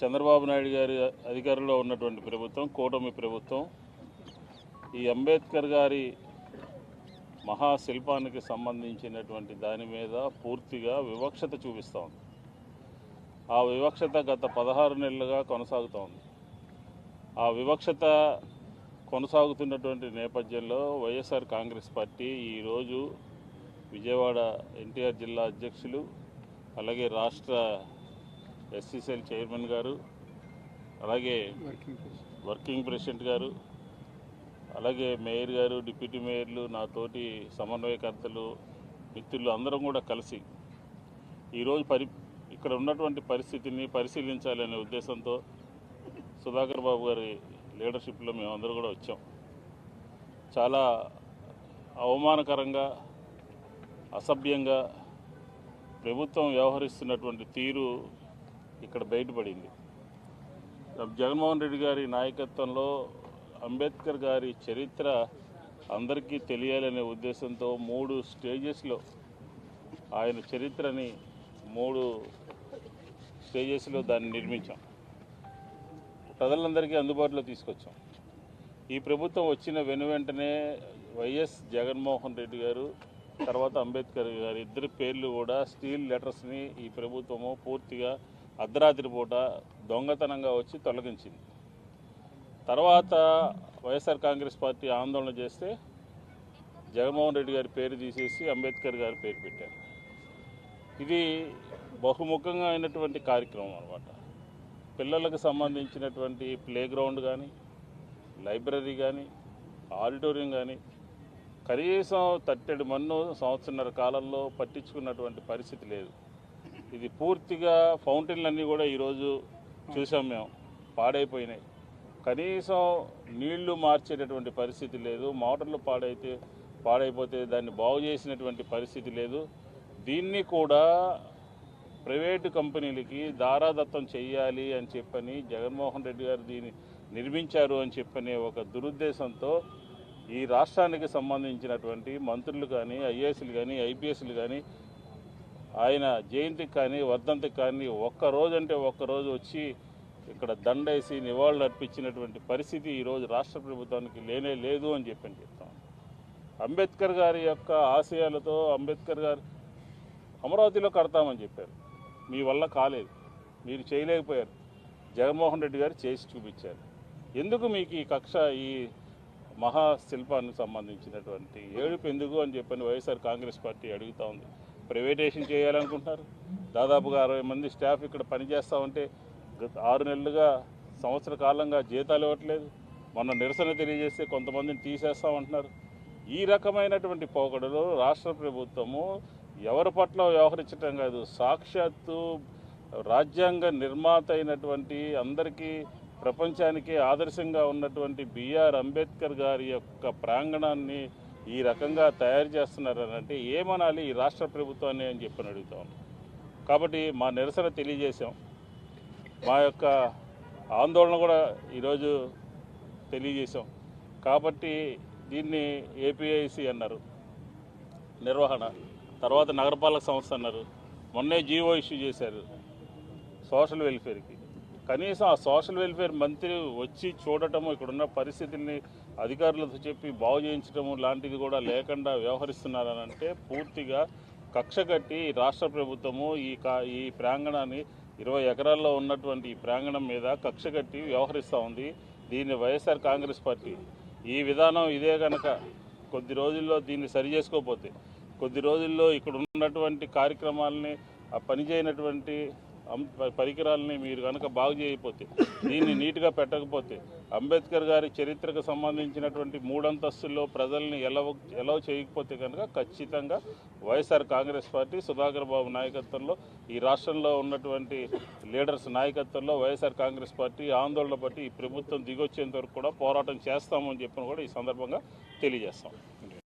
చంద్రబాబు నాయుడు గారి అధికారంలో ఉన్నటువంటి ప్రభుత్వం కూటమి ప్రభుత్వం ఈ అంబేద్కర్ గారి మహాశిల్పానికి సంబంధించినటువంటి దాని మీద పూర్తిగా వివక్షత చూపిస్తూ ఉంది. ఆ వివక్షత గత పదహారు నెలలుగా కొనసాగుతూ ఉంది. ఆ వివక్షత కొనసాగుతున్నటువంటి నేపథ్యంలో వైఎస్ఆర్ కాంగ్రెస్ పార్టీ ఈరోజు విజయవాడ ఎన్టీఆర్ జిల్లా అధ్యక్షులు అలాగే రాష్ట్ర ఎస్సీసీఎల్ చైర్మన్ గారు అలాగే వర్కింగ్ ప్రెసిడెంట్ గారు అలాగే మేయర్ గారు డిప్యూటీ మేయర్లు నాతోటి సమన్వయకర్తలు మిత్రులు అందరం కూడా కలిసి ఈరోజు పరి ఇక్కడ ఉన్నటువంటి పరిస్థితిని పరిశీలించాలనే ఉద్దేశంతో సుధాకర్ బాబు గారి లీడర్షిప్లో మేమందరూ కూడా వచ్చాం. చాలా అవమానకరంగా అసభ్యంగా ప్రభుత్వం వ్యవహరిస్తున్నటువంటి తీరు ఇక్కడ బయటపడింది. జగన్మోహన్ రెడ్డి గారి నాయకత్వంలో అంబేద్కర్ గారి చరిత్ర అందరికీ తెలియాలనే ఉద్దేశంతో మూడు స్టేజెస్లో ఆయన చరిత్రని మూడు స్టేజెస్లో దాన్ని నిర్మించాం. ప్రజలందరికీ అందుబాటులో తీసుకొచ్చాం. ఈ ప్రభుత్వం వచ్చిన వెను వెంటనే వైఎస్ జగన్మోహన్ రెడ్డి గారు తర్వాత అంబేద్కర్ గారు ఇద్దరి పేర్లు కూడా స్టీల్ లెటర్స్ని ఈ ప్రభుత్వము పూర్తిగా అర్ధరాత్రి పూట దొంగతనంగా వచ్చి తొలగించింది. తర్వాత వైఎస్ఆర్ కాంగ్రెస్ పార్టీ ఆందోళన చేస్తే జగన్మోహన్ రెడ్డి గారి పేరు తీసేసి అంబేద్కర్ గారి పేరు పెట్టారు. ఇది బహుముఖంగా అయినటువంటి కార్యక్రమం అనమాట పిల్లలకు సంబంధించినటువంటి ప్లే గ్రౌండ్ కానీ లైబ్రరీ కానీ ఆడిటోరియం కానీ కనీసం తట్టెడు మన్ను సంవత్సరన్నర కాలంలో పట్టించుకున్నటువంటి పరిస్థితి లేదు. ఇది పూర్తిగా ఫౌంటైన్లన్నీ కూడా ఈరోజు చూసాం మేము. పాడైపోయినాయి. కనీసం నీళ్ళు మార్చేటటువంటి పరిస్థితి లేదు. మోటార్లు పాడైతే పాడైపోతే దాన్ని బాగు చేసినటువంటి పరిస్థితి లేదు. దీన్ని కూడా ప్రైవేటు కంపెనీలకి దారాదత్తం చెయ్యాలి అని చెప్పని జగన్మోహన్ రెడ్డి గారు దీన్ని నిర్మించారు అని చెప్పని ఒక దురుద్దేశంతో ఈ రాష్ట్రానికి సంబంధించినటువంటి మంత్రులు కానీ ఐఏఎస్లు కానీ ఐపీఎస్లు కానీ ఆయన జయంతికి కానీ వర్ధంతికి కానీ ఒక్క రోజు అంటే ఒక్క రోజు వచ్చి ఇక్కడ దండేసి నివాళులు అర్పించినటువంటి పరిస్థితి ఈరోజు రాష్ట్ర ప్రభుత్వానికి లేనే లేదు అని చెప్పి చెప్తాం అంబేద్కర్ గారి యొక్క ఆశయాలతో అంబేద్కర్ గారు అమరావతిలో కడతామని చెప్పారు. మీ వల్ల కాలేదు. మీరు చేయలేకపోయారు. జగన్మోహన్ రెడ్డి గారు చేసి చూపించారు. ఎందుకు మీకు ఈ కక్ష ఈ మహాశిల్పానికి సంబంధించినటువంటి ఏడుపు ఎందుకు అని చెప్పని వైఎస్ఆర్ కాంగ్రెస్ పార్టీ అడుగుతూ ఉంది. ప్రైవేటేషన్ చేయాలనుకుంటున్నారు. దాదాపుగా అరవై మంది స్టాఫ్ ఇక్కడ పనిచేస్తూ ఉంటే గత ఆరు నెలలుగా సంవత్సర కాలంగా జీతాలు ఇవ్వట్లేదు. మొన్న నిరసన తెలియజేస్తే కొంతమందిని తీసేస్తామంటున్నారు ఈ రకమైనటువంటి పోకడలు రాష్ట్ర ప్రభుత్వము ఎవరి పట్ల వ్యవహరించడం కాదు సాక్షాత్తు రాజ్యాంగ నిర్మాత అయినటువంటి అందరికీ ప్రపంచానికి ఆదర్శంగా ఉన్నటువంటి బిఆర్ అంబేద్కర్ గారి యొక్క ప్రాంగణాన్ని ఈ రకంగా తయారు చేస్తున్నారనంటే ఏమనాలి? ఈ రాష్ట్ర ప్రభుత్వాన్ని అని చెప్పని అడుగుతా కాబట్టి మా నిరసన తెలియజేశాం. మా యొక్క ఆందోళన కూడా ఈరోజు తెలియజేశాం. కాబట్టి దీన్ని ఏపీఐసి అన్నారు. నిర్వహణ. తర్వాత నగరపాలక సంస్థ అన్నారు. మొన్నే జీవో ఇష్యూ చేశారు. సోషల్ వెల్ఫేర్కి. కనీసం ఆ సోషల్ వెల్ఫేర్ మంత్రి వచ్చి చూడటము ఇక్కడున్న పరిస్థితుల్ని అధికారులతో చెప్పి బాగు చేయించడము లాంటిది కూడా లేకుండా వ్యవహరిస్తున్నారని అంటే పూర్తిగా కక్ష కట్టి రాష్ట్ర ప్రభుత్వము ఈ కా ఈ ప్రాంగణాన్ని ఇరవై ఎకరాల్లో ఉన్నటువంటి ఈ ప్రాంగణం మీద కక్ష కట్టి వ్యవహరిస్తూ ఉంది. దీన్ని వైఎస్ఆర్ కాంగ్రెస్ పార్టీ ఈ విధానం ఇదే కనుక కొద్ది రోజుల్లో దీన్ని సరి చేసుకోకపోతే కొద్ది రోజుల్లో ఇక్కడ ఉన్నటువంటి కార్యక్రమాలని ఆ అం- పరికరాలని మీరు కనుక బాగు చేయకపోతే దీన్ని నీట్గా పెట్టకపోతే అంబేద్కర్ గారి చరిత్రకు సంబంధించినటువంటి మూడంతస్తుల్లో ప్రజల్ని ఎలా ఎలా చేయకపోతే కనుక ఖచ్చితంగా YSR Congress Party Sudhakar Babu నాయకత్వంలో ఈ రాష్ట్రంలో ఉన్నటువంటి లీడర్స్ నాయకత్వంలో వైఎస్ఆర్ కాంగ్రెస్ పార్టీ ఆందోళన పట్టి ఈ ప్రభుత్వం దిగొచ్చేంత వరకు కూడా పోరాటం చేస్తామని చెప్పిన కూడా ఈ సందర్భంగా తెలియజేస్తాం.